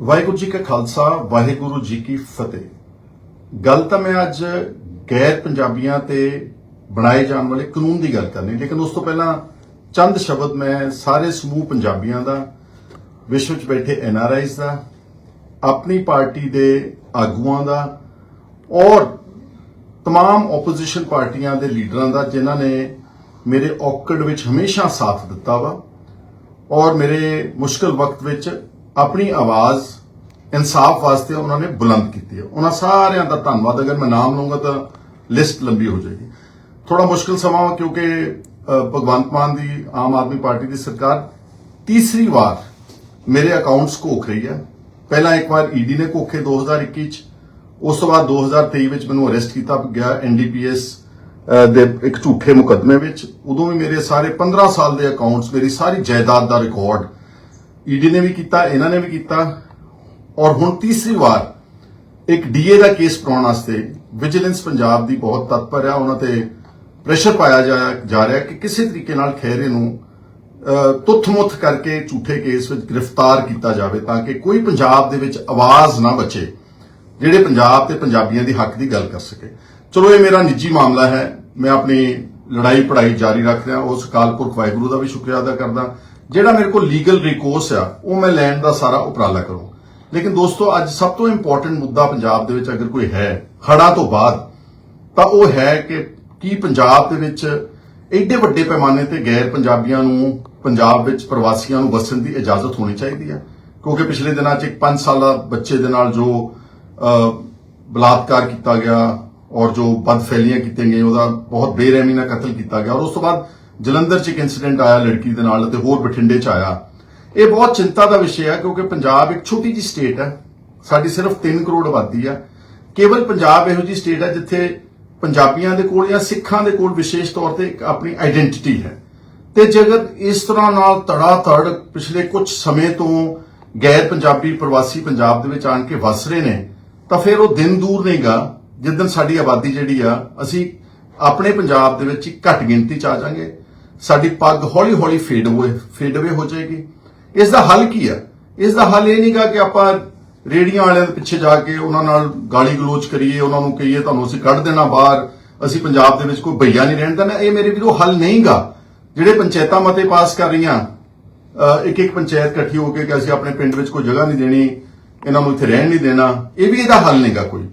ਵਾਹਿਗੁਰੂ ਜੀ ਕਾ ਖਾਲਸਾ ਵਾਹਿਗੁਰੂ ਜੀ ਕੀ ਫਤਿਹ ਗੱਲ ਤਾਂ ਮੈਂ ਅੱਜ ਗੈਰ ਪੰਜਾਬੀਆਂ ਤੇ ਬਣਾਏ ਜਾਣ ਵਾਲੇ ਕਾਨੂੰਨ ਦੀ ਗੱਲ ਕਰਨੀ ਲੇਕਿਨ ਉਸ ਤੋਂ ਪਹਿਲਾਂ ਚੰਦ ਸ਼ਬਦ ਮੈਂ ਸਾਰੇ ਸਮੂਹ ਪੰਜਾਬੀਆਂ ਦਾ ਵਿਸ਼ਵ ਵਿੱਚ ਬੈਠੇ ਐਨ ਆਰ ਆਈਜ਼ ਦਾ ਆਪਣੀ ਪਾਰਟੀ ਦੇ ਆਗੂਆਂ ਦਾ ਔਰ तमाम ਆਪੋਜੀਸ਼ਨ ਪਾਰਟੀਆਂ ਦੇ ਲੀਡਰਾਂ ਦਾ ਜਿਨ੍ਹਾਂ ਨੇ ਮੇਰੇ ਔਕੜ ਵਿੱਚ ਹਮੇਸ਼ਾ ਸਾਥ ਦਿੱਤਾ ਵਾ ਔਰ ਮੇਰੇ ਮੁਸ਼ਕਲ ਵਕਤ ਵਿੱਚ ਆਪਣੀ ਆਵਾਜ਼ ਇਨਸਾਫ ਵਾਸਤੇ ਉਹਨਾਂ ਨੇ ਬੁਲੰਦ ਕੀਤੀ ਹੈ। ਉਹਨਾਂ ਸਾਰਿਆਂ ਦਾ ਧੰਨਵਾਦ। ਅਗਰ ਮੈਂ ਨਾਮ ਲਵਾਂਗਾ ਤਾਂ ਲਿਸਟ ਲੰਬੀ ਹੋ ਜਾਏਗੀ। ਥੋੜਾ ਮੁਸ਼ਕਲ ਸਮਾਂ ਵਾ ਕਿਉਂਕਿ ਭਗਵੰਤ ਮਾਨ ਦੀ ਆਮ ਆਦਮੀ ਪਾਰਟੀ ਦੀ ਸਰਕਾਰ ਤੀਸਰੀ ਵਾਰ ਮੇਰੇ ਅਕਾਊਂਟਸ ਘੋਖ ਰਹੀ ਹੈ। ਪਹਿਲਾਂ ਇੱਕ ਵਾਰ ਈਡੀ ਨੇ ਘੋਖੇ 2021 ਚ। ਉਸ ਤੋਂ ਬਾਅਦ 2023 ਵਿੱਚ ਮੈਨੂੰ ਅਰੈਸਟ ਕੀਤਾ ਗਿਆ ਐਨਡੀਪੀਐਸ ਦੇ ਇੱਕ ਝੂਠੇ ਮੁਕੱਦਮੇ ਵਿੱਚ। ਉਦੋਂ ਵੀ ਮੇਰੇ ਸਾਰੇ 15 ਸਾਲ ਦੇ ਅਕਾਊਂਟਸ, ਮੇਰੀ ਸਾਰੀ ਜਾਇਦਾਦ ਦਾ ਰਿਕਾਰਡ ਈਡੀ ਨੇ ਵੀ ਕੀਤਾ ਇਹਨਾਂ ਨੇ ਵੀ ਕੀਤਾ। ਔਰ ਹੁਣ ਤੀਸਰੀ ਵਾਰ ਇੱਕ ਡੀਏ ਦਾ ਕੇਸ ਪਾਉਣ ਵਾਸਤੇ ਵਿਜੀਲੈਂਸ ਪੰਜਾਬ ਦੀ ਬਹੁਤ ਤਤਪਰ ਆ। ਉਹਨਾਂ ਤੇ ਪ੍ਰੈਸ਼ਰ ਪਾਇਆ ਜਾ ਜਾ ਰਿਹਾ ਕਿ ਕਿਸੇ ਤਰੀਕੇ ਨਾਲ ਖਹਿਰੇ ਨੂੰ ਅਹ, ਤੁੱਥ-ਮੁੱਥ ਕਰਕੇ ਝੂਠੇ ਕੇਸ ਵਿੱਚ ਗ੍ਰਿਫਤਾਰ ਕੀਤਾ ਜਾਵੇ ਤਾਂ ਕਿ ਕੋਈ ਪੰਜਾਬ ਦੇ ਵਿੱਚ ਆਵਾਜ਼ ਨਾ ਬਚੇ ਜਿਹੜੇ ਪੰਜਾਬ ਤੇ ਪੰਜਾਬੀਆਂ ਦੀ ਹੱਕ ਦੀ ਗੱਲ ਕਰ ਸਕੇ। ਚਲੋ ਇਹ ਮੇਰਾ ਨਿੱਜੀ ਮਾਮਲਾ ਹੈ। ਮੈਂ ਆਪਣੀ ਲੜਾਈ ਪੜਾਈ ਜਾਰੀ ਰੱਖ ਰਿਹਾ। ਉਸ ਅਕਾਲ ਪੁਰਖ ਵਾਹਿਗੁਰੂ ਦਾ ਵੀ ਸ਼ੁਕਰੀਆ ਅਦਾ ਕਰਦਾ। ਜਿਹੜਾ ਮੇਰੇ ਕੋਲ ਲੀਗਲ ਰਿਕੋਰਸ ਆ, ਉਹ ਮੈਂ ਲੈਣ ਦਾ ਸਾਰਾ ਉਪਰਾਲਾ ਕਰੂੰ। ਲੇਕਿਨ ਦੋਸਤੋ, ਅੱਜ ਸਭ ਤੋਂ ਇੰਪੋਰਟੈਂਟ ਮੁੱਦਾ ਪੰਜਾਬ ਦੇ ਵਿੱਚ ਅਗਰ ਕੋਈ ਹੈ ਹੜ੍ਹਾਂ ਤੋਂ ਬਾਅਦ, ਤਾਂ ਉਹ ਹੈ ਕਿ ਕੀ ਪੰਜਾਬ ਦੇ ਵਿੱਚ ਐਡੇ ਵੱਡੇ ਪੈਮਾਨੇ ਤੇ ਗੈਰ ਪੰਜਾਬੀਆਂ ਨੂੰ, ਪੰਜਾਬ ਵਿੱਚ ਪ੍ਰਵਾਸੀਆਂ ਨੂੰ ਵਸਣ ਦੀ ਇਜਾਜ਼ਤ ਹੋਣੀ ਚਾਹੀਦੀ ਹੈ ਕਿਉਂਕਿ ਪਿਛਲੇ ਦਿਨਾਂ 'ਚ ਇੱਕ 5 ਸਾਲਾ ਬੱਚੇ ਦੇ ਨਾਲ ਜੋ ਬਲਾਤਕਾਰ ਕੀਤਾ ਗਿਆ ਔਰ ਜੋ ਬਦਫੈਲੀਆਂ ਕੀਤੀਆਂ ਗਈਆਂ, ਉਹਦਾ ਬਹੁਤ ਬੇਰਹਿਮੀ ਨਾਲ ਕਤਲ ਕੀਤਾ ਗਿਆ। ਔਰ ਉਸ ਤੋਂ ਬਾਅਦ ਜਲੰਧਰ 'ਚ ਇੱਕ ਇਨਸੀਡੈਂਟ ਆਇਆ ਲੜਕੀ ਦੇ ਨਾਲ ਅਤੇ ਹੋਰ ਬਠਿੰਡੇ 'ਚ ਆਇਆ। ਇਹ ਬਹੁਤ ਚਿੰਤਾ ਦਾ ਵਿਸ਼ੇ ਹੈ ਕਿਉਂਕਿ ਪੰਜਾਬ ਇੱਕ ਛੋਟੀ ਜਿਹੀ ਸਟੇਟ ਹੈ। ਸਾਡੀ ਸਿਰਫ 3 ਕਰੋੜ ਆਬਾਦੀ ਹੈ। ਕੇਵਲ ਪੰਜਾਬ ਇਹੋ ਜਿਹੀ ਸਟੇਟ ਹੈ ਜਿੱਥੇ ਪੰਜਾਬੀਆਂ ਦੇ ਕੋਲ ਜਾਂ ਸਿੱਖਾਂ ਦੇ ਕੋਲ ਵਿਸ਼ੇਸ਼ ਤੌਰ ਤੇ ਇੱਕ ਆਪਣੀ ਆਇਡੈਂਟੀਟੀ ਹੈ। ਤੇ ਜੇਕਰ ਇਸ ਤਰ੍ਹਾਂ ਨਾਲ ਤੜਾ ਤੜ ਪਿਛਲੇ ਕੁਝ ਸਮੇਂ ਤੋਂ ਗੈਰ ਪੰਜਾਬੀ ਪ੍ਰਵਾਸੀ ਪੰਜਾਬ ਦੇ ਵਿੱਚ ਆਣ ਕੇ ਵਸ ਰਹੇ ਨੇ, ਤਾਂ ਫਿਰ ਉਹ ਦਿਨ ਦੂਰ ਨਹੀਂਗਾ ਜਿੱਦਨ ਸਾਡੀ ਆਬਾਦੀ ਜਿਹੜੀ ਆ, ਅਸੀਂ ਆਪਣੇ ਪੰਜਾਬ ਦੇ ਵਿੱਚ ਘੱਟ ਗਿਣਤੀ ਚ ਆ ਜਾਾਂਗੇ। ਸਾਡੀ ਪੱਗ ਹੌਲੀ ਹੌਲੀ ਫੇਡ ਹੋਏ ਫੇਡ ਅਵੇ ਹੋ ਜਾਏਗੀ। ਇਸ ਦਾ ਹੱਲ ਕੀ ਆ ਇਸ ਦਾ ਹੱਲ ਇਹ ਨਹੀਂਗਾ ਕਿ ਆਪਾਂ ਰੇੜੀਆਂ ਵਾਲਿਆਂ ਦੇ ਪਿੱਛੇ ਜਾ ਕੇ ਉਹਨਾਂ ਨਾਲ ਗਾਲੀ ਗਲੋਚ ਕਰੀਏ, ਉਹਨਾਂ ਨੂੰ ਕਹੀਏ, ਤੁਹਾਨੂੰ ਅਸੀਂ ਕੱਢ ਦੇਣਾ ਬਾਹਰ, ਅਸੀਂ ਪੰਜਾਬ ਦੇ ਵਿੱਚ ਕੋਈ ਭਈਆ ਨਹੀਂ ਰਹਿਣ ਦੇਣਾ। ਇਹ ਮੇਰੇ ਵੀਰੋ ਹੱਲ ਨਹੀਂਗਾ। ਜਿਹੜੇ ਪੰਚਾਇਤਾਂ ਮਤੇ ਪਾਸ ਕਰ ਰਹੀਆਂ ਇੱਕ ਇੱਕ ਪੰਚਾਇਤ ਇਕੱਠੀ ਹੋ ਕੇ ਕਿ ਅਸੀਂ ਆਪਣੇ ਪਿੰਡ ਵਿੱਚ ਕੋਈ ਜਗ੍ਹਾ ਨਹੀਂ ਦੇਣੀ, ਇਹਨਾਂ ਨੂੰ ਇੱਥੇ ਰਹਿਣ ਨਹੀਂ ਦੇਣਾ, ਇਹ ਵੀ ਇਹਦਾ ਹੱਲ ਨਹੀਂਗਾ ਕੋਈ।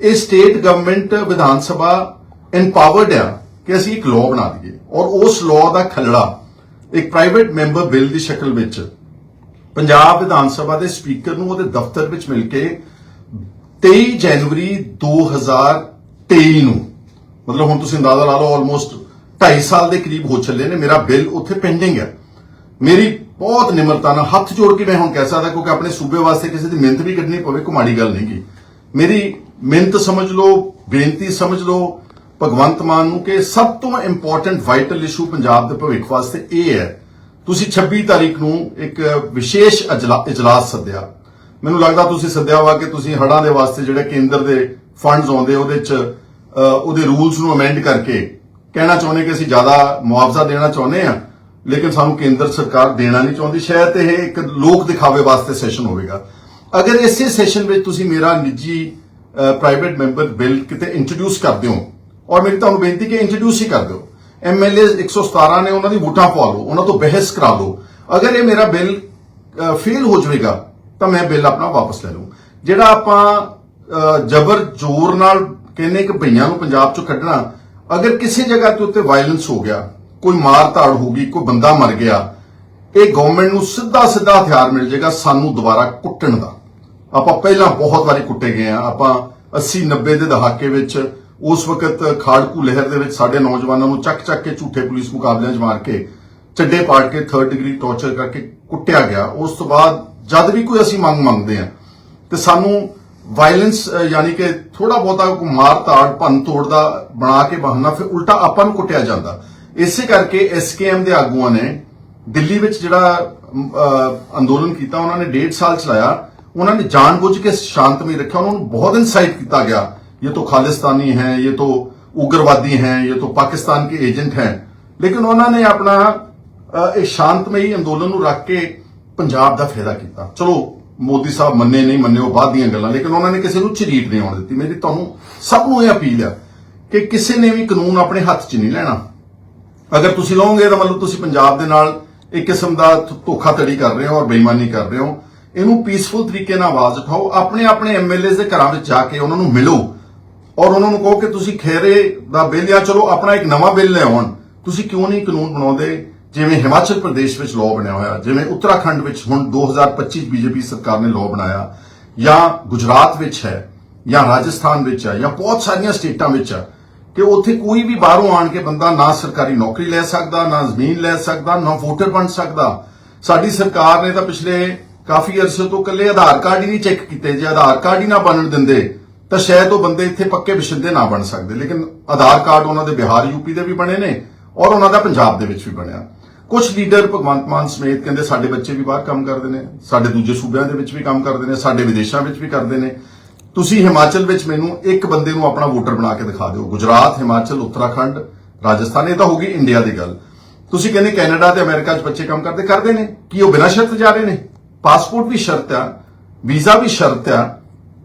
ਇਹ state government Vidhan Sabha empowered ਆ। ਕਿ ਅਸੀਂ ਇੱਕ ਲਾਅ ਬਣਾ ਦਈਏ ਔਰ ਉਸ ਲਾਅ ਦਾ ਖਲੜਾ ਇੱਕ ਪ੍ਰਾਈਵੇਟ ਮੈਂਬਰ ਬਿੱਲ ਦੀ ਸ਼ਕਲ ਵਿੱਚ ਪੰਜਾਬ ਵਿਧਾਨ ਸਭਾ ਦੇ ਸਪੀਕਰ ਨੂੰ ਉਹਦੇ ਦਫ਼ਤਰ ਵਿੱਚ ਮਿਲ ਕੇ 23 ਜਨਵਰੀ 2023 ਨੂੰ, ਮਤਲਬ ਹੁਣ ਤੁਸੀਂ ਅੰਦਾਜ਼ਾ ਲਾ ਲਓ ਆਲਮੋਸਟ 2.5 ਸਾਲ ਦੇ ਕਰੀਬ ਹੋ ਚੱਲੇ ਨੇ, ਮੇਰਾ ਬਿੱਲ ਉੱਥੇ ਪੈਂਡਿੰਗ ਹੈ। ਮੇਰੀ ਬਹੁਤ ਨਿਮਰਤਾ ਨਾਲ ਹੱਥ ਜੋੜ ਕੇ ਮੈਂ ਹੁਣ ਕਹਿ ਸਕਦਾ ਕਿਉਂਕਿ ਆਪਣੇ ਸੂਬੇ ਵਾਸਤੇ ਕਿਸੇ ਦੀ ਮਿਹਨਤ ਵੀ ਕੱਢਣੀ ਪਵੇ ਕੋਈ ਮਾੜੀ ਗੱਲ ਨਹੀਂ ਗੀ। ਮੇਰੀ ਮਿਹਨਤ ਸਮਝ ਲਓ, ਬੇਨਤੀ ਸਮਝ ਲਓ ਭਗਵੰਤ ਮਾਨ ਨੂੰ ਕਿ ਸਭ ਤੋਂ ਇੰਪੋਰਟੈਂਟ ਵਾਈਟਲ ਇਸ਼ੂ ਪੰਜਾਬ ਦੇ ਭਵਿੱਖ ਵਾਸਤੇ ਇਹ ਹੈ, ਤੁਸੀਂ 26 ਤਾਰੀਖ ਨੂੰ ਇੱਕ ਵਿਸ਼ੇਸ਼ ਇਜਲਾਸ ਸੱਦਿਆ। ਮੈਨੂੰ ਲੱਗਦਾ ਤੁਸੀਂ ਸੱਦਿਆ ਵਾ ਕਿ ਤੁਸੀਂ ਹੜ੍ਹਾਂ ਦੇ ਵਾਸਤੇ ਜਿਹੜੇ ਕੇਂਦਰ ਦੇ ਫੰਡਸ ਆਉਂਦੇ, ਉਹਦੇ ਚ ਉਹਦੇ ਰੂਲਸ ਨੂੰ ਅਮੈਂਡ ਕਰਕੇ ਕਹਿਣਾ ਚਾਹੁੰਦੇ ਕਿ ਅਸੀਂ ਜ਼ਿਆਦਾ ਮੁਆਵਜ਼ਾ ਦੇਣਾ ਚਾਹੁੰਦੇ ਆ ਲੇਕਿਨ ਸਾਨੂੰ ਕੇਂਦਰ ਸਰਕਾਰ ਦੇਣਾ ਨਹੀਂ ਚਾਹੁੰਦੀ। ਸ਼ਾਇਦ ਇਹ ਇੱਕ ਲੋਕ ਦਿਖਾਵੇ ਵਾਸਤੇ ਸੈਸ਼ਨ ਹੋਵੇਗਾ। ਅਗਰ ਇਸੇ ਸੈਸ਼ਨ ਵਿੱਚ ਤੁਸੀਂ ਮੇਰਾ ਨਿੱਜੀ ਪ੍ਰਾਈਵੇਟ ਮੈਂਬਰ ਬਿੱਲ ਕਿਤੇ ਇੰਟਰੋਡਿਊਸ ਕਰਦੇ ਹੋ ਔਰ ਮੇਰੀ ਤੁਹਾਨੂੰ ਬੇਨਤੀ ਕਿ ਇੰਟਰੋਡਿਊਸ ਹੀ ਕਰ ਦਿਓ। ਐਮਐਲਏ 117 ਨੇ ਉਹਨਾਂ ਦੀ ਵੋਟਾਂ ਪਵਾ ਲਓ, ਉਹਨਾਂ ਤੋਂ ਬਹਿਸ ਕਰਾ ਲਓ। ਅਗਰ ਇਹ ਮੇਰਾ ਬਿੱਲ ਫੇਲ ਹੋ ਜਾਵੇਗਾ, ਤਾਂ ਮੈਂ ਬਿੱਲ ਆਪਣਾ ਵਾਪਸ ਲੈ ਲਵਾਂ ਜਿਹੜਾ ਆਪਾਂ ਜਬਰ ਜ਼ੋਰ ਨਾਲ ਕਹਿੰਦੇ ਕਿ ਭਈਆਂ ਨੂੰ ਪੰਜਾਬ ਚੋਂ ਕੱਢਣਾ, ਅਗਰ ਕਿਸੇ ਜਗ੍ਹਾ ਤੇ ਉੱਤੇ ਵਾਇਲੈਂਸ ਹੋ ਗਿਆ, ਕੋਈ ਮਾਰ ਧਾੜ ਹੋ ਗਈ, ਕੋਈ ਬੰਦਾ ਮਰ ਗਿਆ, ਇਹ ਗਵਰਨਮੈਂਟ ਨੂੰ ਸਿੱਧਾ ਸਿੱਧਾ ਹਥਿਆਰ ਮਿਲ ਜਾਏਗਾ ਸਾਨੂੰ ਦੁਬਾਰਾ ਕੁੱਟਣ ਦਾ। ਆਪਾਂ ਪਹਿਲਾਂ ਬਹੁਤ ਵਾਰੀ ਕੁੱਟੇ ਗਏ ਆ, ਆਪਾਂ 80 90 ਦੇ ਦਹਾਕੇ ਵਿੱਚ ਉਸ ਵਕਤ ਖਾੜਕੂ ਲਹਿਰ ਦੇ ਵਿੱਚ ਸਾਡੇ ਨੌਜਵਾਨਾਂ ਨੂੰ ਚੱਕ ਚੱਕ ਕੇ ਝੂਠੇ ਪੁਲਿਸ ਮੁਕਾਬਲਿਆਂ 'ਚ ਮਾਰ ਕੇ ਚੱਡੇ ਪਾੜ ਕੇ 3rd ਡਿਗਰੀ ਟੌਰਚਰ ਕਰਕੇ ਕੁੱਟਿਆ ਗਿਆ। ਉਸ ਤੋਂ ਬਾਅਦ ਜਦ ਵੀ ਕੋਈ ਅਸੀਂ ਮੰਗ ਮੰਗਦੇ ਆ ਤੇ ਸਾਨੂੰ ਵਾਇਲੈਂਸ ਯਾਨੀ ਕਿ ਥੋੜਾ ਬਹੁਤਾ ਮਾਰ ਤਾੜ ਭੰਨ ਤੋੜ ਦਾ ਬਣਾ ਕੇ ਬਹਾਨਾ, ਫਿਰ ਉਲਟਾ ਆਪਾਂ ਨੂੰ ਕੁੱਟਿਆ ਜਾਂਦਾ। ਇਸੇ ਕਰਕੇ ਐਸਕੇਐਮ ਦੇ ਆਗੂਆਂ ਨੇ ਦਿੱਲੀ ਵਿੱਚ ਜਿਹੜਾ ਅੰਦੋਲਨ ਕੀਤਾ, ਉਹਨਾਂ ਨੇ ਡੇਢ ਸਾਲ ਚਲਾਇਆ। ਉਹਨਾਂ ਨੇ ਜਾਣਬੁੱਝ ਕੇ ਸ਼ਾਂਤਮਈ ਰੱਖਿਆ। ਉਹਨਾਂ ਨੂੰ ਬਹੁਤ ਇਨਸਾਈਟ ਕੀਤਾ ਗਿਆ। ਇਹ तो खालिस्तानी हैं ये तो उग्रवादी हैं ये तो पाकिस्तान के एजेंट हैं लेकिन ਉਹਨਾਂ ਨੇ ਆਪਣਾ ਅਹ, ਇਹ ਸ਼ਾਂਤਮਈ ਅੰਦੋਲਨ ਨੂੰ ਰੱਖ ਕੇ ਪੰਜਾਬ ਦਾ ਫਾਇਦਾ ਕੀਤਾ ਚਲੋ ਮੋਦੀ ਸਾਹਿਬ ਮੰਨੇ ਨਹੀਂ ਮੰਨੇ ਉਹ ਬਾਅਦ ਦੀਆਂ ਗੱਲਾਂ ਲੇਕਿਨ ਉਹਨਾਂ ਨੇ ਕਿਸੇ ਨੂੰ ਝਰੀਟ ਨਹੀਂ ਆਉਣ ਦਿੱਤੀ ਮੇਰੀ ਤੁਹਾਨੂੰ ਸਭ ਨੂੰ ਇਹ ਅਪੀਲ ਆ ਕਿ ਕਿਸੇ ਨੇ ਵੀ ਕਾਨੂੰਨ ਆਪਣੇ ਹੱਥ 'ਚ ਨਹੀਂ ਲੈਣਾ ਅਗਰ ਤੁਸੀਂ ਲਓਗੇ ਤਾਂ ਮਤਲਬ ਤੁਸੀਂ ਪੰਜਾਬ ਦੇ ਨਾਲ ਇੱਕ ਕਿਸਮ ਦਾ ਧੋ- ਧੋਖਾਧੜੀ ਕਰ ਰਹੇ ਹੋ ਔਰ ਬੇਈਮਾਨੀ ਕਰ ਰਹੇ ਹੋ ਇਹਨੂੰ ਪੀਸਫੁਲ ਤਰੀਕੇ ਨਾਲ ਆਵਾਜ਼ ਉਠਾਓ ਆਪਣੇ ਆਪਣੇ ਐਮਐਲਏ ਦੇ ਘਰਾਂ ਵਿੱਚ ਜਾ ਕੇ ਉਹਨਾਂ ਨੂੰ ਮਿਲੋ ਔਰ ਉਹਨਾਂ ਨੂੰ ਕਹੋ ਕਿ ਤੁਸੀਂ ਖੇਰੇ ਦਾ ਬਿੱਲ ਜਾਂ ਚਲੋ ਆਪਣਾ ਇੱਕ ਨਵਾਂ ਬਿੱਲ ਲਿਆਉਣ। ਤੁਸੀਂ ਕਿਉਂ ਨਹੀਂ ਕਾਨੂੰਨ ਬਣਾਉਂਦੇ? ਜਿਵੇਂ ਹਿਮਾਚਲ ਪ੍ਰਦੇਸ਼ ਵਿੱਚ ਲਾਅ ਬਣਿਆ ਹੋਇਆ, ਜਿਵੇਂ ਉੱਤਰਾਖੰਡ ਵਿੱਚ ਹੁਣ 2025 ਬੀਜੇਪੀ ਸਰਕਾਰ ਨੇ ਲਾਅ ਬਣਾਇਆ, ਜਾਂ ਗੁਜਰਾਤ ਵਿੱਚ ਹੈ, ਜਾਂ ਰਾਜਸਥਾਨ ਵਿੱਚ ਹੈ, ਜਾਂ ਬਹੁਤ ਸਾਰੀਆਂ ਸਟੇਟਾਂ ਵਿੱਚ ਹੈ, ਕਿ ਉੱਥੇ ਕੋਈ ਵੀ ਬਾਹਰੋਂ ਆਣ ਕੇ ਬੰਦਾ ਨਾ ਸਰਕਾਰੀ ਨੌਕਰੀ ਲੈ ਸਕਦਾ, ਨਾ ਜ਼ਮੀਨ ਲੈ ਸਕਦਾ, ਨਾ ਵੋਟਰ ਬਣ ਸਕਦਾ। ਸਾਡੀ ਸਰਕਾਰ ਨੇ ਤਾਂ ਪਿਛਲੇ ਕਾਫੀ ਅਰਸੇ ਤੋਂ ਇਕੱਲੇ ਆਧਾਰ ਕਾਰਡ ਹੀ ਨਹੀਂ ਚੈੱਕ ਕੀਤੇ, ਜੇ ਆਧਾਰ ਕਾਰਡ ਹੀ ਨਾ ਬਣਨ ਦਿੰਦੇ ਤਾਂ ਸ਼ਾਇਦ ਉਹ ਬੰਦੇ ਇੱਥੇ ਪੱਕੇ ਵਸਿੰਦੇ ਨਾ ਬਣ ਸਕਦੇ, ਲੇਕਿਨ ਆਧਾਰ ਕਾਰਡ ਉਹਨਾਂ ਦੇ ਬਿਹਾਰ ਯੂਪੀ ਦੇ ਵੀ ਬਣੇ ਨੇ ਔਰ ਉਹਨਾਂ ਦਾ ਪੰਜਾਬ ਦੇ ਵਿੱਚ ਵੀ ਬਣਿਆ। ਕੁਝ ਲੀਡਰ ਭਗਵੰਤ ਮਾਨ ਸਮੇਤ ਕਹਿੰਦੇ ਸਾਡੇ ਬੱਚੇ ਵੀ ਬਾਹਰ ਕੰਮ ਕਰਦੇ ਨੇ, ਸਾਡੇ ਦੂਜੇ ਸੂਬਿਆਂ ਦੇ ਵਿੱਚ ਵੀ ਕੰਮ ਕਰਦੇ ਨੇ, ਸਾਡੇ ਵਿਦੇਸ਼ਾਂ ਵਿੱਚ ਵੀ ਕਰਦੇ ਨੇ। ਤੁਸੀਂ ਹਿਮਾਚਲ ਵਿੱਚ ਮੈਨੂੰ ਇੱਕ ਬੰਦੇ ਨੂੰ ਆਪਣਾ ਵੋਟਰ ਬਣਾ ਕੇ ਦਿਖਾ ਦਿਓ, ਗੁਜਰਾਤ, ਹਿਮਾਚਲ, ਉੱਤਰਾਖੰਡ, ਰਾਜਸਥਾਨ, ਇਹ ਤਾਂ ਹੋ ਗਈ ਇੰਡੀਆ ਦੀ ਗੱਲ। ਤੁਸੀਂ ਕਹਿੰਦੇ ਕੈਨੇਡਾ ਤੇ ਅਮਰੀਕਾ 'ਚ ਬੱਚੇ ਕੰਮ ਕਰਦੇ ਕਰਦੇ ਨੇ, ਕੀ ਉਹ ਬਿਨਾਂ ਸ਼ਰਤ ਜਾ ਰਹੇ ਨੇ? ਪਾਸਪੋਰਟ ਵੀ ਸ਼ਰਤ ਆ, ਵੀਜ਼ਾ ਵੀ ਸ਼ਰਤ ਆ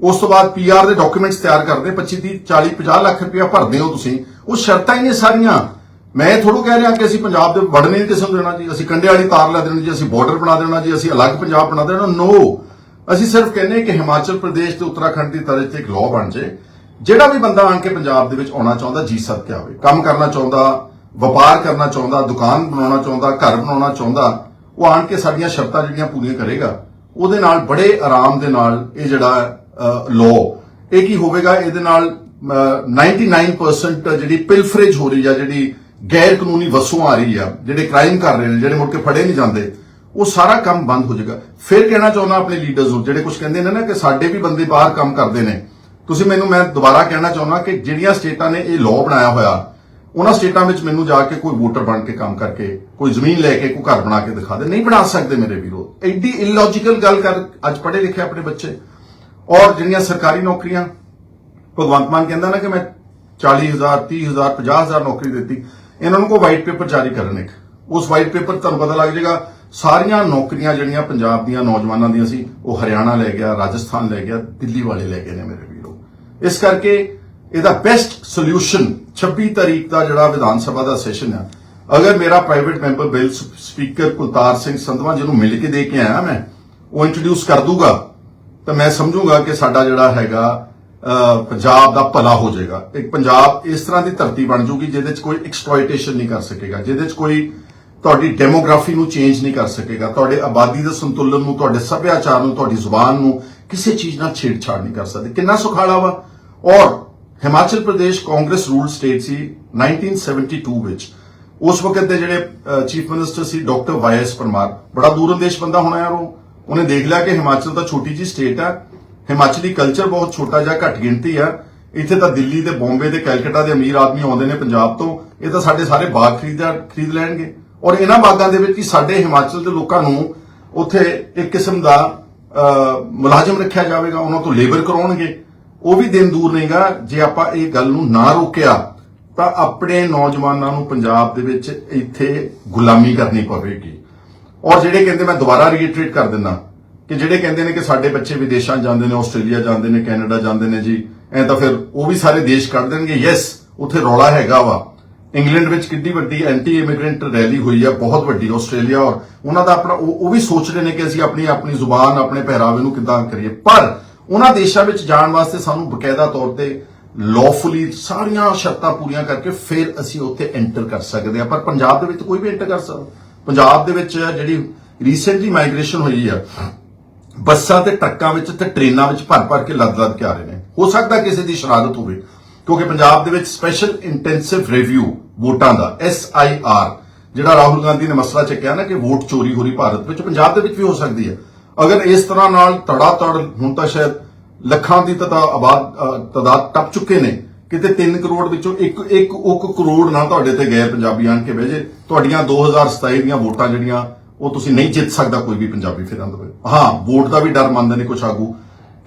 ਉਸ ਤੋਂ ਬਾਅਦ ਪੀਆਰ ਦੇ ਡਾਕੂਮੈਂਟਸ ਤਿਆਰ ਕਰਦੇ 25 30 40 50 ਲੱਖ ਰੁਪਇਆ ਭਰਦੇ ਹੋ ਤੁਸੀਂ। ਉਹ ਸ਼ਰਤਾਂ ਹੀ ਨੇ ਸਾਰੀਆਂ। ਮੈਂ ਥੋੜੋ ਕਹਿ ਰਿਹਾ ਕਿ ਅਸੀਂ ਪੰਜਾਬ ਦੇ ਵੜਨੇ ਨਹੀਂ ਕਿਸੇ ਦੇਣਾ ਜੀ। ਅਸੀਂ ਕੰਡੇ ਵਾਲੀ ਤਾਰ ਲੈ ਦੇਣੀ ਜੀ, ਅਸੀਂ ਬਾਰਡਰ ਬਣਾ ਦੇਣਾ ਜੀ, ਅਸੀਂ ਅਲੱਗ ਪੰਜਾਬ ਬਣਾ ਦੇਣਾ। ਨੋ ਅਸੀਂ ਸਿਰਫ ਕਹਿੰਦੇ ਕਿ ਹਿਮਾਚਲ ਪ੍ਰਦੇਸ਼ ਤੇ ਉੱਤਰਾਖੰਡ ਦੀ ਤਰ੍ਹਾਂ ਤੇ ਇੱਕ ਲਾਅ ਬਣ ਜੇ। ਜਿਹੜਾ ਵੀ ਬੰਦਾ ਆਣ ਕੇ ਪੰਜਾਬ ਦੇ ਵਿੱਚ ਆਉਣਾ ਚਾਹੁੰਦਾ, ਜੀ ਸਦਕੇ ਆਵੇ ਕੰਮ ਕਰਨਾ ਚਾਹੁੰਦਾ, ਵਪਾਰ ਕਰਨਾ ਚਾਹੁੰਦਾ, ਦੁਕਾਨ ਬਣਾਉਣਾ ਚਾਹੁੰਦਾ, ਘਰ ਬਣਾਉਣਾ ਚਾਹੁੰਦਾ, ਉਹ ਆਣ ਕੇ ਸਾਡੀਆਂ ਸ਼ਰਤਾਂ ਜਿਹੜੀਆਂ ਪੂਰੀਆਂ ਕਰੇਗਾ, ਉਹਦੇ ਨਾਲ ਬੜੇ ਆਰਾਮ ਦੇ ਨਾਲ ਇਹ ਜਿਹੜਾ ਲਾਅ ਇਹ ਕੀ ਹੋਵੇਗਾ? ਇਹਦੇ ਨਾਲ ਅਹ, 99% ਜਿਹੜੀ ਪਿਲਫਰੇਜ ਹੋ ਰਹੀ ਆ ਜਿਹੜੀ ਗੈਰ ਕਾਨੂੰਨੀ ਵਸੋਂ ਆ ਰਹੀ ਆ ਜਿਹੜੇ ਕ੍ਰਾਈਮ ਕਰ ਰਹੇ ਨੇ ਜਿਹੜੇ ਮੁੜ ਕੇ ਫੜੇ ਨਹੀਂ ਜਾਂਦੇ ਉਹ ਸਾਰਾ ਕੰਮ ਬੰਦ ਹੋ ਜਾਏਗਾ। ਫਿਰ ਕਹਿਣਾ ਚਾਹੁੰਦਾ ਆਪਣੇ ਲੀਡਰਸ ਨੂੰ ਜਿਹੜੇ ਕੁਝ ਕਹਿੰਦੇ ਨੇ ਨਾ ਕਿ ਸਾਡੇ ਵੀ ਬੰਦੇ ਬਾਹਰ ਕੰਮ ਕਰਦੇ ਨੇ। ਤੁਸੀਂ ਮੈਨੂੰ ਮੈਂ ਦੁਬਾਰਾ ਕਹਿਣਾ ਚਾਹੁੰਦਾ ਕਿ ਜਿਹੜੀਆਂ ਸਟੇਟਾਂ ਨੇ ਇਹ ਲਾਅ ਬਣਾਇਆ ਹੋਇਆ ਉਹਨਾਂ ਸਟੇਟਾਂ ਵਿੱਚ ਮੈਨੂੰ ਜਾ ਕੇ ਕੋਈ ਵੋਟਰ ਬਣ ਕੇ ਕੰਮ ਕਰਕੇ ਕੋਈ ਜ਼ਮੀਨ ਲੈ ਕੇ ਕੋਈ ਘਰ ਬਣਾ ਕੇ ਦਿਖਾ ਦੇ। ਨਹੀਂ ਬਣਾ ਸਕਦੇ ਮੇਰੇ ਵੀਰੋ। ਐਡੀ ਇਲੌਜੀਕਲ ਗੱਲ ਕਰ ਅੱਜ ਪੜ੍ਹੇ ਲਿਖੇ ਆਪਣੇ ਬੱਚੇ। ਔਰ ਜਿਹੜੀਆਂ ਸਰਕਾਰੀ ਨੌਕਰੀਆਂ, ਭਗਵੰਤ ਮਾਨ ਕਹਿੰਦਾ ਨਾ ਕਿ ਮੈਂ 40000 30000 50000 ਨੌਕਰੀ ਦਿੱਤੀ, ਇਹਨਾਂ ਨੂੰ ਕੋਈ ਵਾਈਟ ਪੇਪਰ ਜਾਰੀ ਕਰਨ ਇੱਕ। ਉਸ ਵਾਈਟ ਪੇਪਰ ਤੁਹਾਨੂੰ ਪਤਾ ਲੱਗ ਜਾਏਗਾ, ਸਾਰੀਆਂ ਨੌਕਰੀਆਂ ਜਿਹੜੀਆਂ ਪੰਜਾਬ ਦੀਆਂ ਨੌਜਵਾਨਾਂ ਦੀਆਂ ਸੀ, ਉਹ ਹਰਿਆਣਾ ਲੈ ਗਿਆ, ਰਾਜਸਥਾਨ ਲੈ ਗਿਆ, ਦਿੱਲੀ ਵਾਲੇ ਲੈ ਗਏ ਨੇ ਮੇਰੇ ਵੀਰੋ। ਇਸ ਕਰਕੇ ਇਹਦਾ ਬੈਸਟ ਸੋਲੂਸ਼ਨ 26 ਤਾਰੀਖ ਦਾ ਜਿਹੜਾ ਵਿਧਾਨ ਸਭਾ ਦਾ ਸੈਸ਼ਨ ਹੈ ਅਗਰ ਮੇਰਾ private member bill speaker Kultar Singh Sandhwan, ਜਿਹਨੂੰ ਮਿਲ ਕੇ ਦੇ ਕੇ ਆਇਆ ਮੈਂ, ਉਹ ਇੰਟਰੋਡਿਊਸ ਕਰ ਦੂਗਾ। ਤਾਂ ਮੈਂ ਸਮਝੂਗਾ ਕਿ ਸਾਡਾ ਜਿਹੜਾ ਹੈਗਾ ਪੰਜਾਬ ਦਾ ਭਲਾ ਹੋ ਜਾਏਗਾ। ਇੱਕ ਪੰਜਾਬ ਇਸ ਤਰ੍ਹਾਂ ਦੀ ਧਰਤੀ ਬਣ ਜੂਗੀ ਜਿਹਦੇ 'ਚ ਕੋਈ ਐਕਸਪਲੋਇਟੇਸ਼ਨ ਨਹੀਂ ਕਰ ਸਕੇਗਾ, ਜਿਹਦੇ 'ਚ ਕੋਈ ਤੁਹਾਡੀ ਡੈਮੋਗ੍ਰਾਫੀ ਨੂੰ ਚੇਂਜ ਨਹੀਂ ਕਰ ਸਕੇਗਾ, ਤੁਹਾਡੇ ਆਬਾਦੀ ਦੇ ਸੰਤੁਲਨ ਨੂੰ, ਤੁਹਾਡੇ ਸੱਭਿਆਚਾਰ ਨੂੰ, ਤੁਹਾਡੀ ਜ਼ੁਬਾਨ ਨੂੰ ਕਿਸੇ ਚੀਜ਼ ਨਾਲ ਛੇੜਛਾੜ ਨਹੀਂ ਕਰ ਸਕਦੇ। ਕਿੰਨਾ ਸੁਖਾਲਾ ਵਾ। ਔਰ ਹਿਮਾਚਲ ਪ੍ਰਦੇਸ਼ ਕਾਂਗਰਸ ਰੂਲ ਸਟੇਟ ਸੀ 1972 ਵਿੱਚ। ਉਸ ਵਕਤ ਦੇ ਜਿਹੜੇ ਚੀਫ ਮਿਨਿਸਟਰ ਸੀ ਡਾਕਟਰ ਵਾਈਐਸ ਪਰਮਾਰ। ਬੜਾ ਦੂਰੰਦੇਸ਼ ਬੰਦਾ ਹੋਣਾ ਯਾਰ ਉਹ। ਉਹਨੇ ਦੇਖ ਲਿਆ ਕਿ ਹਿਮਾਚਲ ਤਾਂ ਛੋਟੀ ਜੀ ਸਟੇਟ ਆ ਹਿਮਾਚਲੀ ਕਲਚਰ ਬਹੁਤ ਛੋਟਾ ਜਿਹਾ ਘੱਟ ਗਿਣਤੀ ਆ ਇੱਥੇ ਤਾਂ ਦਿੱਲੀ ਤੇ ਬੰਬੇ ਤੇ ਕੈਲਕਟਾ ਦੇ ਅਮੀਰ ਆਦਮੀ ਆਉਂਦੇ ਨੇ ਪੰਜਾਬ ਤੋਂ ਇਹ ਤਾਂ ਸਾਡੇ ਸਾਰੇ ਬਾਗ ਖਰੀਦਦਾ ਖਰੀਦ ਲੈਣਗੇ ਔਰ ਇਹਨਾਂ ਬਾਗਾਂ ਦੇ ਵਿੱਚ ਹੀ ਸਾਡੇ ਹਿਮਾਚਲ ਦੇ ਲੋਕਾਂ ਨੂੰ ਉੱਥੇ ਇੱਕ ਕਿਸਮ ਦਾ ਮੁਲਾਜ਼ਮ ਰੱਖਿਆ ਜਾਵੇਗਾ ਉਹਨਾਂ ਤੋਂ ਲੇਬਰ ਕਰਾਉਣਗੇ ਉਹ ਵੀ ਦਿਨ ਦੂਰ ਨਹੀਂਗਾ ਜੇ ਆਪਾਂ ਇਹ ਗੱਲ ਨੂੰ ਨਾ ਰੋਕਿਆ ਤਾਂ ਆਪਣੇ ਨੌਜਵਾਨਾਂ ਨੂੰ ਪੰਜਾਬ ਦੇ ਵਿੱਚ ਇੱਥੇ ਗੁਲਾਮੀ ਕਰਨੀ ਪਵੇਗੀ ਔਰ ਜਿਹੜੇ ਕਹਿੰਦੇ ਮੈਂ ਦੁਬਾਰਾ ਰੀਇਟਰੇਟ ਕਰ ਦਿੰਦਾ ਕਿ ਜਿਹੜੇ ਕਹਿੰਦੇ ਨੇ ਕਿ ਸਾਡੇ ਬੱਚੇ ਵਿਦੇਸ਼ਾਂ ਜਾਂਦੇ ਨੇ, ਆਸਟ੍ਰੇਲੀਆ ਜਾਂਦੇ ਨੇ, ਕੈਨੇਡਾ ਜਾਂਦੇ ਨੇ ਜੀ, ਐ ਤਾਂ ਫਿਰ ਉਹ ਵੀ ਸਾਰੇ ਦੇਸ਼ ਕੱਢ ਦੇਣਗੇ। ਯੈਸ ਉੱਥੇ ਰੌਲਾ ਹੈਗਾ ਵਾ। ਇੰਗਲੈਂਡ ਵਿੱਚ ਕਿੰਨੀ ਵੱਡੀ ਐਂਟੀ ਇਮੀਗ੍ਰੈਂਟ ਰੈਲੀ ਹੋਈ ਆ, ਬਹੁਤ ਵੱਡੀ, ਆਸਟ੍ਰੇਲੀਆ ਔਰ ਉਹਨਾਂ ਦਾ ਆਪਣਾ ਉਹ ਉਹ ਵੀ ਸੋਚ ਰਹੇ ਨੇ ਕਿ ਅਸੀਂ ਆਪਣੀ ਆਪਣੀ ਜ਼ੁਬਾਨ, ਆਪਣੇ ਪਹਿਰਾਵੇ ਨੂੰ ਕਿੱਦਾਂ ਕਰੀਏ। ਪਰ ਉਹਨਾਂ ਦੇਸ਼ਾਂ ਵਿੱਚ ਜਾਣ ਵਾਸਤੇ ਸਾਨੂੰ ਬਕਾਇਦਾ ਤੌਰ ਤੇ ਲੌਫੁਲੀ ਸਾਰੀਆਂ ਸ਼ਰਤਾਂ ਪੂਰੀਆਂ ਕਰਕੇ ਫਿਰ ਅਸੀਂ ਉੱਥੇ ਐਂਟਰ ਕਰ ਸਕਦੇ ਆ ਪਰ ਪੰਜਾਬ ਦੇ ਵਿੱਚ ਕੋਈ ਵੀ ਐਂਟਰ ਕਰ ਸਕਦਾ। ਪੰਜਾਬ ਦੇ ਵਿੱਚ ਜਿਹੜੀ ਰੀਸੈਂਟਲੀ ਮਾਈਗ੍ਰੇਸ਼ਨ ਹੋਈ ਆ ਬੱਸਾਂ ਤੇ ਟਰੱਕਾਂ ਵਿੱਚ ਤੇ ਟ੍ਰੇਨਾਂ ਵਿੱਚ ਭਰ ਭਰ ਕੇ ਲੱਦ ਲੱਦ ਕੇ ਆ ਰਹੇ ਨੇ। ਹੋ ਸਕਦਾ ਕਿਸੇ ਦੀ ਸ਼ਰਾਰਤ ਹੋਵੇ ਕਿਉਂਕਿ ਪੰਜਾਬ ਦੇ ਵਿੱਚ ਸਪੈਸ਼ਲ ਇੰਟੈਂਸਿਵ ਰਿਵਿਊ ਵੋਟਾਂ ਦਾ ਆਰ ਜਿਹੜਾ ਰਾਹੁਲ ਗਾਂਧੀ ਨੇ ਮਸਲਾ ਚੱਕਿਆ ਨਾ ਕਿ ਵੋਟ ਚੋਰੀ ਹੋ ਰਹੀ ਭਾਰਤ ਵਿੱਚ ਪੰਜਾਬ ਦੇ ਵਿੱਚ ਵੀ ਹੋ ਸਕਦੀ ਹੈ। ਅਗਰ ਇਸ ਤਰ੍ਹਾਂ ਨਾਲ ਤੜਾ ਤੜ ਹੁਣ ਤਾਂ ਸ਼ਾਇਦ ਲੱਖਾਂ ਦੀ ਤਦਾ ਆਬਾਦ ਅ, ਤਾਦਾਦ ਟੱਪ ਚੁੱਕੇ ਨੇ ਕਿਤੇ 3 ਕਰੋੜ ਵਿੱਚੋਂ ਇੱਕ ਇੱਕ ਇੱਕ ਕਰੋੜ ਨਾ ਤੁਹਾਡੇ ਤੇ ਗਏ ਪੰਜਾਬੀ ਆਣ ਕੇ ਬਹਿ ਜੇ। ਤੁਹਾਡੀਆਂ 2027 ਦੀਆਂ ਵੋਟਾਂ ਜਿਹੜੀਆਂ, ਉਹ ਤੁਸੀਂ ਨਹੀਂ ਜਿੱਤ ਸਕਦਾ ਕੋਈ ਵੀ ਪੰਜਾਬੀ ਫਿਰਾਂ ਦੇ ਹਾਂ, ਵੋਟ ਦਾ ਵੀ ਡਰ ਮੰਨਦੇ ਨੇ ਕੁਛ ਆਗੂ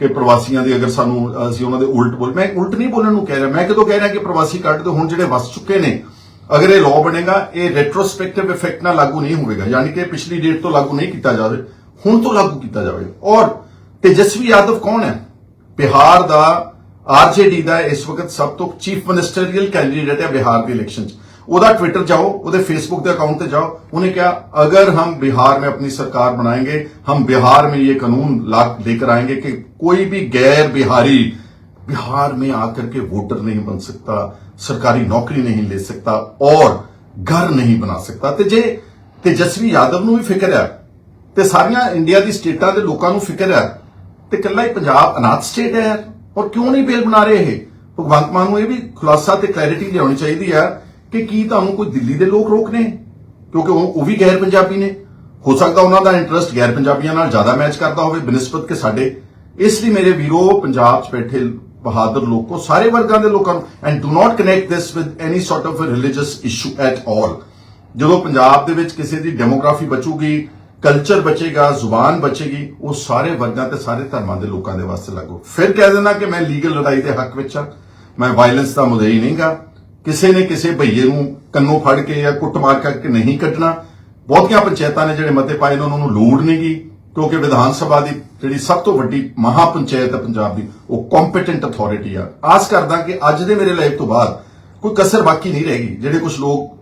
ਕਿ ਪ੍ਰਵਾਸੀਆਂ ਦੀ ਅਗਰ ਸਾਨੂੰ, ਅਸੀਂ ਉਹਨਾਂ ਦੇ ਉਲਟ ਬੋਲ, ਮੈਂ ਉਲਟ ਨਹੀਂ ਬੋਲਣ ਨੂੰ ਕਹਿ ਰਿਹਾ, ਮੈਂ ਕਦੋਂ ਕਹਿ ਰਿਹਾ ਕਿ ਪ੍ਰਵਾਸੀ ਕੱਢ ਦਿਓ ਹੁਣ ਜਿਹੜੇ ਵਸ ਚੁੱਕੇ ਨੇ, ਅਗਰ ਇਹ ਲਾਅ ਬਣੇਗਾ, ਇਹ ਰੈਟਰੋਸਪੈਕਟਿਵ ਇਫੈਕਟ ਨਾਲ ਲਾਗੂ ਨਹੀਂ ਹੋਵੇਗਾ। ਯਾਨੀ ਕਿ ਪਿਛਲੀ ਡੇਟ ਤੋਂ ਲਾਗੂ ਨਹੀਂ ਕੀਤਾ ਜਾਵੇ, ਹੁਣ ਤੋਂ ਲਾਗੂ ਕੀਤਾ ਜਾਵੇ। ਔਰ ਤੇਜਸਵੀ ਯਾਦਵ ਕੌਣ ਹੈ? ਬਿਹਾਰ ਦਾ ਆਰਜੇਡੀ ਦਾ ਇਸ ਵਕਤ ਸਭ ਤੋਂ ਚੀਫ ਮਿਨਿਸਟਰੀਅਲ ਕੈਂਡੀਡੇਟ ਹੈ ਬਿਹਾਰ ਦੀ ਇਲੈਕਸ਼ਨ 'ਚ ਉਹਦਾ ट्विटर जाओ ਉਹਦੇ फेसबुक के अकाउंट पे जाओ उन्हें क्या अगर हम बिहार में अपनी सरकार बनाएंगे हम बिहार में ये कानून ला लेकर आएंगे कि कोई भी गैर बिहारी बिहार में आकर के वोटर नहीं बन सकता सरकारी नौकरी नहीं ले सकता और घर नहीं बना सकता ਤੇ ਜੇ ਤੇਜਸਵੀ ਯਾਦਵ ਨੂੰ ਵੀ ਫਿਕਰ ਹੈ ਤੇ ਸਾਰੀਆਂ ਇੰਡੀਆ ਦੀ ਸਟੇਟਾਂ ਦੇ ਲੋਕਾਂ ਨੂੰ ਫਿਕਰ ਹੈ ਤੇ ਕੱਲਾ ਹੀ ਪੰਜਾਬ ਅਨਾਥ ਸਟੇਟ ਹੈ ਯਾਰ ਔਰ ਕਿਉਂ ਨਹੀਂ ਬਿੱਲ ਬਣਾ ਰਹੇ ਇਹ? ਭਗਵੰਤ ਮਾਨ ਨੂੰ ਇਹ ਵੀ ਖੁਲਾਸਾ ਤੇ ਕਲੈਰਿਟੀ ਲਿਆਉਣੀ ਚਾਹੀਦੀ ਹੈ ਕਿ ਕੀ ਤੁਹਾਨੂੰ ਕੋਈ ਦਿੱਲੀ ਦੇ ਲੋਕ ਰੋਕ ਨੇ ਕਿਉਂਕਿ ਉਹ ਵੀ ਗੈਰ ਪੰਜਾਬੀ ਨੇ। ਹੋ ਸਕਦਾ ਉਹਨਾਂ ਦਾ ਇੰਟਰਸਟ ਗੈਰ ਪੰਜਾਬੀਆਂ ਨਾਲ ਜ਼ਿਆਦਾ ਮੈਚ ਕਰਦਾ ਹੋਵੇ ਬਨਸਪਤ ਕੇ ਸਾਡੇ। ਇਸ ਲਈ ਮੇਰੇ ਵੀਰੋ, ਪੰਜਾਬ 'ਚ ਬੈਠੇ ਬਹਾਦਰ ਲੋਕੋ, ਸਾਰੇ ਵਰਗਾਂ ਦੇ ਲੋਕਾਂ ਨੂੰ and do not connect this with any sort of religious issue at all ਜਦੋਂ ਪੰਜਾਬ ਦੇ ਵਿੱਚ ਕਿਸੇ ਦੀ ਡੈਮੋਗ੍ਰਾਫੀ ਬਚੂਗੀ ਕਲਚਰ ਬਚੇਗਾ, ਜ਼ੁਬਾਨ ਬਚੇਗੀ, ਉਹ ਸਾਰੇ ਵਰਗਾਂ ਤੇ ਸਾਰੇ ਧਰਮਾਂ ਦੇ ਲੋਕਾਂ ਦੇ ਵਾਸਤੇ ਲਾਗੂ। ਫਿਰ ਕਹਿ ਦੇਣਾ ਕਿ ਮੈਂ ਲੀਗਲ ਲੜਾਈ ਦੇ ਹੱਕ ਵਿੱਚ ਆ ਮੈਂ ਵਾਇਲੈਂਸ ਦਾ ਮੁਦਈ ਨਹੀਂਗਾ। ਕਿਸੇ ਨੇ ਕਿਸੇ ਭਈਏ ਨੂੰ ਕੰਨੋਂ ਫੜ ਕੇ ਜਾਂ ਕੁੱਟਮਾਰ ਕਰਕੇ ਨਹੀਂ ਕੱਢਣਾ। ਬਹੁਤੀਆਂ ਪੰਚਾਇਤਾਂ ਨੇ ਜਿਹੜੇ ਮਤੇ ਪਾਏ ਨੇ, ਉਹਨਾਂ ਨੂੰ ਲੋੜ ਨਹੀਂਗੀ ਕਿਉਂਕਿ ਵਿਧਾਨ ਸਭਾ ਦੀ ਜਿਹੜੀ ਸਭ ਤੋਂ ਵੱਡੀ ਮਹਾ ਪੰਚਾਇਤ ਹੈ ਪੰਜਾਬ ਦੀ, ਉਹ ਕੰਪੀਟੈਂਟ ਅਥਾਰਟੀ ਆ। ਆਸ ਕਰਦਾ ਕਿ ਅੱਜ ਦੇ ਮੇਰੇ ਲਾਈਵ ਤੋਂ ਬਾਅਦ ਕੋਈ ਕਸਰ ਬਾਕੀ ਨਹੀਂ ਰਹੇਗੀ। ਜਿਹੜੇ ਕੁਝ ਲੋਕ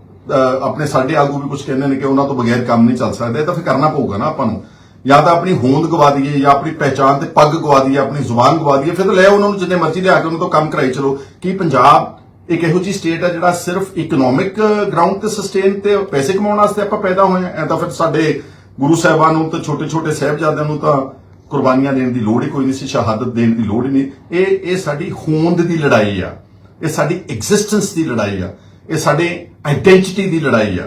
ਆਪਣੇ ਸਾਡੇ ਆਗੂ ਵੀ ਕੁਝ ਕਹਿੰਦੇ ਨੇ ਕਿ ਉਹਨਾਂ ਤੋਂ ਬਗੈਰ ਕੰਮ ਨਹੀਂ ਚੱਲ ਸਕਦਾ, ਇਹ ਤਾਂ ਫਿਰ ਕਰਨਾ ਪਊਗਾ ਨਾ ਆਪਾਂ ਨੂੰ। ਜਾਂ ਤਾਂ ਆਪਣੀ ਹੋਂਦ ਗਵਾ ਦਈਏ, ਜਾਂ ਆਪਣੀ ਪਹਿਚਾਨ ਤੇ ਪੱਗ ਗਵਾ ਦਈਏ, ਆਪਣੀ ਜ਼ੁਬਾਨ ਗਵਾ ਦਈਏ, ਫਿਰ ਤਾਂ ਲੈ ਉਹਨਾਂ ਨੂੰ ਜਿੰਨੇ ਮਰਜ਼ੀ ਲਿਆ ਕੇ ਉਹਨਾਂ ਤੋਂ ਕੰਮ ਕਰਾਈ ਚਲੋ। ਕੀ ਪੰਜਾਬ ਇੱਕ ਇਹੋ ਜਿਹੀ ਸਟੇਟ ਹੈ ਜਿਹੜਾ ਸਿਰਫ ਇਕਨੋਮਿਕ ਗਰਾਊਂਡ ਤੇ ਸਸਟੇਨ ਤੇ ਪੈਸੇ ਕਮਾਉਣ ਵਾਸਤੇ ਆਪਾਂ ਪੈਦਾ ਹੋਏ ਆ? ਐ ਤਾਂ ਫਿਰ ਸਾਡੇ ਗੁਰੂ ਸਾਹਿਬਾਨ ਨੂੰ ਤੇ ਛੋਟੇ ਛੋਟੇ ਸਾਹਿਬਜ਼ਾਦਿਆਂ ਨੂੰ ਤਾਂ ਕੁਰਬਾਨੀਆਂ ਦੇਣ ਦੀ ਲੋੜ ਹੀ ਕੋਈ ਨਹੀਂ ਸੀ, ਸ਼ਹਾਦਤ ਦੇਣ ਦੀ ਲੋੜ ਹੀ ਨਹੀਂ। ਇਹ ਇਹ ਸਾਡੀ ਹੋਂਦ ਦੀ ਲੜਾਈ ਆ। ਇਹ ਸਾਡੀ ਐਗਜ਼ਿਸਟੈਂਸ ਦੀ ਲੜਾਈ ਆ। ਇਹ ਸਾਡੇ ਆਇਡੈਂਟੀਟੀ ਦੀ ਲੜਾਈ ਆ।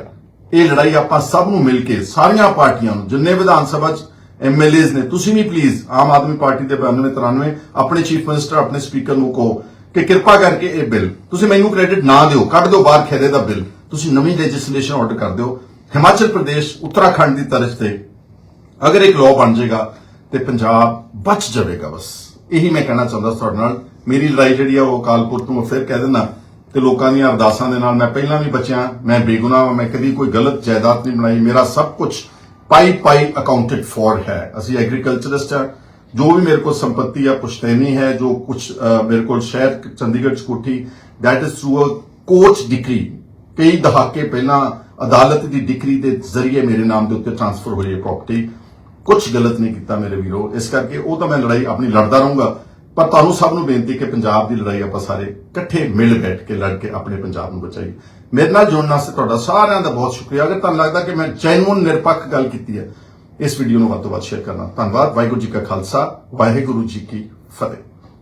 ਇਹ ਲੜਾਈ ਆਪਾਂ ਸਭ ਨੂੰ ਮਿਲ ਕੇ, ਸਾਰੀਆਂ ਪਾਰਟੀਆਂ ਨੂੰ, ਜਿੰਨੇ ਵਿਧਾਨ ਸਭਾ ਚ ਐਮਐਲਏਜ਼ ਨੇ, ਤੁਸੀਂ ਵੀ ਪਲੀਜ਼ ਆਮ ਆਦਮੀ ਪਾਰਟੀ ਦੇ 92 ਆਪਣੇ ਚੀਫ ਮਿਨਿਸਟਰ ਆਪਣੇ ਸਪੀਕਰ ਨੂੰ ਕਹੋ ਕਿ ਕਿਰਪਾ ਕਰਕੇ ਇਹ ਬਿੱਲ ਤੁਸੀਂ ਮੈਨੂੰ ਕ੍ਰੈਡਿਟ ਨਾ ਦਿਓ, ਕੱਢ ਦਿਓ ਬਾਹਰ ਖੇਰੇ ਦਾ ਬਿੱਲ ਤੁਸੀਂ ਨਵੀਂ ਲੈਜਿਸਲੇਸ਼ਨ ਆਰਡਰ ਕਰ ਦਿਓ। ਹਿਮਾਚਲ ਪ੍ਰਦੇਸ਼, ਉੱਤਰਾਖੰਡ ਦੀ ਤਰਜ਼ ਤੇ ਅਗਰ ਇੱਕ ਲਾਅ ਬਣ ਜਾਏਗਾ ਤੇ ਪੰਜਾਬ ਬਚ ਜਾਵੇਗਾ ਬਸ। ਇਹੀ ਮੈਂ ਕਹਿਣਾ ਚਾਹੁੰਦਾ ਤੁਹਾਡੇ ਨਾਲ। ਮੇਰੀ ਲੜਾਈ ਜਿਹੜੀ ਆ ਉਹ ਅਕਾਲਪੁਰ ਤੋਂ ਮੈਂ ਫਿਰ ਕਹਿ ਦਿੰਦਾ ਤੇ ਲੋਕਾਂ ਦੀਆਂ ਅਰਦਾਸਾਂ ਦੇ ਨਾਲ ਮੈਂ ਪਹਿਲਾਂ ਵੀ ਬਚਿਆ, ਮੈਂ ਬੇਗੁਨਾਹ ਮੈਂ ਕਦੀ ਕੋਈ ਗਲਤ ਜਾਇਦਾਦ ਨਹੀਂ ਬਣਾਈ, ਮੇਰਾ ਸਭ ਕੁਝ ਪਾਈ ਪਾਈ ਅਕਾਊਂਟਡ ਫੋਰ ਹੈ। ਅਸੀਂ ਐਗਰੀਕਲਚਰਿਸਟ ਹਾਂ, ਜੋ ਵੀ ਮੇਰੇ ਕੋਲ ਸੰਪਤੀ ਆ ਪੁਸ਼ਤੈਨੀ ਹੈ, ਜੋ ਕੁਝ ਮੇਰੇ ਕੋਲ ਸ਼ਹਿਰ ਚੰਡੀਗੜ੍ਹ ਚ ਕੋਠੀ ਦੈਟ ਇਜ਼ ਥਰੂ ਅ ਕੋਚ ਡਿਕਰੀ ਕਈ ਦਹਾਕੇ ਪਹਿਲਾਂ ਅਦਾਲਤ ਦੀ ਡਿਕਰੀ ਦੇ ਜ਼ਰੀਏ ਮੇਰੇ ਨਾਮ ਦੇ ਉੱਤੇ ਟ੍ਰਾਂਸਫਰ ਹੋਈ ਹੈ ਪ੍ਰਾਪਰਟੀ ਕੁਝ ਗਲਤ ਨਹੀਂ ਕੀਤਾ ਮੇਰੇ ਵੀਰੋ, ਇਸ ਕਰਕੇ ਉਹ ਤਾਂ ਮੈਂ ਲੜਾਈ ਆਪਣੀ ਲੜਦਾ ਰਹੂੰਗਾ। ਪਰ ਤੁਹਾਨੂੰ ਸਭ ਨੂੰ ਬੇਨਤੀ ਕਿ ਪੰਜਾਬ ਦੀ ਲੜਾਈ ਆਪਾਂ ਸਾਰੇ ਇਕੱਠੇ ਮਿਲ ਬੈਠ ਕੇ ਲੜ ਕੇ ਆਪਣੇ ਪੰਜਾਬ ਨੂੰ ਬਚਾਈਏ। ਮੇਰੇ ਨਾਲ ਜੁੜਨ ਵਾਸਤੇ ਤੁਹਾਡਾ ਸਾਰਿਆਂ ਦਾ ਬਹੁਤ ਸ਼ੁਕਰੀਆ। ਅਗਰ ਤੁਹਾਨੂੰ ਲੱਗਦਾ ਕਿ ਮੈਂ ਜੈਨੂਨ ਨਿਰਪੱਖ ਗੱਲ ਕੀਤੀ ਹੈ, ਇਸ ਵੀਡੀਓ ਨੂੰ ਵੱਧ ਤੋਂ ਵੱਧ ਸ਼ੇਅਰ ਕਰਨਾ। ਧੰਨਵਾਦ। ਵਾਹਿਗੁਰੂ ਜੀ ਕਾ ਖਾਲਸਾ, ਵਾਹਿਗੁਰੂ ਜੀ ਕੀ ਫਤਿਹ।